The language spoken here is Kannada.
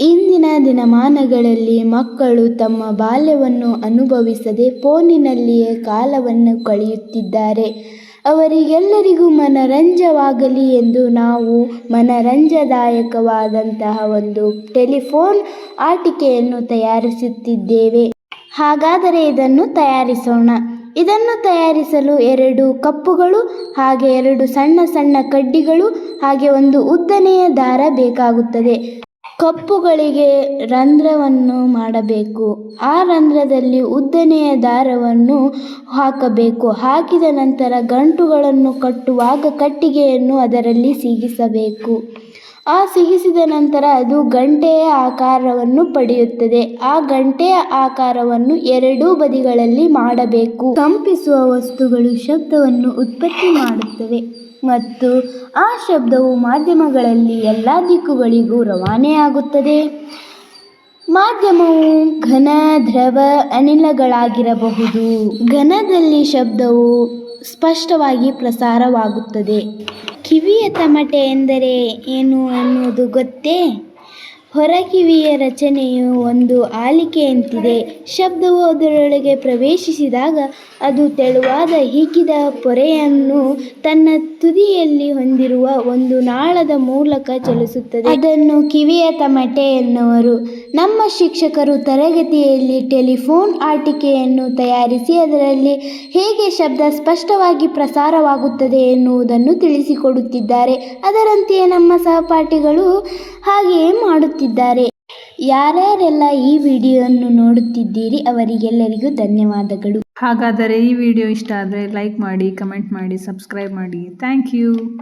ಇಂದಿನ ದಿನಮಾನಗಳಲ್ಲಿ ಮಕ್ಕಳು ತಮ್ಮ ಬಾಲ್ಯವನ್ನು ಅನುಭವಿಸದೆ ಫೋನಿನಲ್ಲಿಯೇ ಕಾಲವನ್ನು ಕಳೆಯುತ್ತಿದ್ದಾರೆ. ಅವರಿಗೆಲ್ಲರಿಗೂ ಮನರಂಜವಾಗಲಿ ಎಂದು ನಾವು ಮನರಂಜದಾಯಕವಾದಂತಹ ಒಂದು ಟೆಲಿಫೋನ್ ಆಟಿಕೆಯನ್ನು ತಯಾರಿಸುತ್ತಿದ್ದೇವೆ. ಹಾಗಾದರೆ ಇದನ್ನು ತಯಾರಿಸೋಣ. ಇದನ್ನು ತಯಾರಿಸಲು ಎರಡು ಕಪ್ಪುಗಳು, ಹಾಗೆ ಎರಡು ಸಣ್ಣ ಸಣ್ಣ ಕಡ್ಡಿಗಳು, ಹಾಗೆ ಒಂದು ಉದ್ದನೆಯ ದಾರ ಬೇಕಾಗುತ್ತದೆ. ಕಪ್ಪುಗಳಿಗೆ ರಂಧ್ರವನ್ನು ಮಾಡಬೇಕು. ಆ ರಂಧ್ರದಲ್ಲಿ ಉದ್ದನೆಯ ದಾರವನ್ನು ಹಾಕಬೇಕು. ಹಾಕಿದ ನಂತರ ಗಂಟುಗಳನ್ನು ಕಟ್ಟುವಾಗ ಕಟ್ಟಿಗೆಯನ್ನು ಅದರಲ್ಲಿ ಸಿಗಿಸಬೇಕು. ಆ ಸಿಗಿಸಿದ ನಂತರ ಅದು ಗಂಟೆಯ ಆಕಾರವನ್ನು ಪಡೆಯುತ್ತದೆ. ಆ ಗಂಟೆಯ ಆಕಾರವನ್ನು ಎರಡೂ ಬದಿಗಳಲ್ಲಿ ಮಾಡಬೇಕು. ಕಂಪಿಸುವ ವಸ್ತುಗಳು ಶಬ್ದವನ್ನು ಉತ್ಪತ್ತಿ ಮಾಡುತ್ತವೆ. ಮತ್ತು ಆ ಶಬ್ದವು ಮಾಧ್ಯಮಗಳಲ್ಲಿ ಎಲ್ಲ ದಿಕ್ಕುಗಳಿಗೂ ರವಾನೆಯಾಗುತ್ತದೆ. ಮಾಧ್ಯಮವು ಘನ, ದ್ರವ, ಅನಿಲಗಳಾಗಿರಬಹುದು. ಘನದಲ್ಲಿ ಶಬ್ದವು ಸ್ಪಷ್ಟವಾಗಿ ಪ್ರಸಾರವಾಗುತ್ತದೆ. ಕಿವಿಯ ತಮಟೆ ಎಂದರೆ ಏನು ಎನ್ನುವುದು ಗೊತ್ತೇ? ಹೊರಕಿವಿಯ ರಚನೆಯು ಒಂದು ಆಲಿಕೆಯಂತಿದೆ. ಶಬ್ದವು ಅದರೊಳಗೆ ಪ್ರವೇಶಿಸಿದಾಗ ಅದು ತೆಳುವಾದ ಹಿಗ್ಗಿದ ಪೊರೆಯನ್ನು ತನ್ನ ತುದಿಯಲ್ಲಿ ಹೊಂದಿರುವ ಒಂದು ನಾಳದ ಮೂಲಕ ಚಲಿಸುತ್ತದೆ. ಅದನ್ನು ಕಿವಿಯ ತಮಟೆ ಎನ್ನುವರು ನಮ್ಮ ಶಿಕ್ಷಕರು ತರಗತಿಯಲ್ಲಿ ಟೆಲಿಫೋನ್ ಆಟಿಕೆಯನ್ನು ತಯಾರಿಸಿ ಅದರಲ್ಲಿ ಹೇಗೆ ಶಬ್ದ ಸ್ಪಷ್ಟವಾಗಿ ಪ್ರಸಾರವಾಗುತ್ತದೆ ಎನ್ನುವುದನ್ನು ತಿಳಿಸಿಕೊಡುತ್ತಿದ್ದಾರೆ. ಅದರಂತೆಯೇ ನಮ್ಮ ಸಹಪಾಠಿಗಳು ಹಾಗೆಯೇ ಮಾಡುತ್ತಿದ್ದಾರೆ. ಯಾರ್ಯಾರೆಲ್ಲ ಈ ವಿಡಿಯೋವನ್ನು ನೋಡುತ್ತಿದ್ದೀರಿ ಅವರಿಗೆಲ್ಲರಿಗೂ ಧನ್ಯವಾದಗಳು. ಹಾಗಾದರೆ ಈ ವಿಡಿಯೋ ಇಷ್ಟ ಆದರೆ ಲೈಕ್ ಮಾಡಿ, ಕಮೆಂಟ್ ಮಾಡಿ, ಸಬ್ಸ್ಕ್ರೈಬ್ ಮಾಡಿ. Thank you.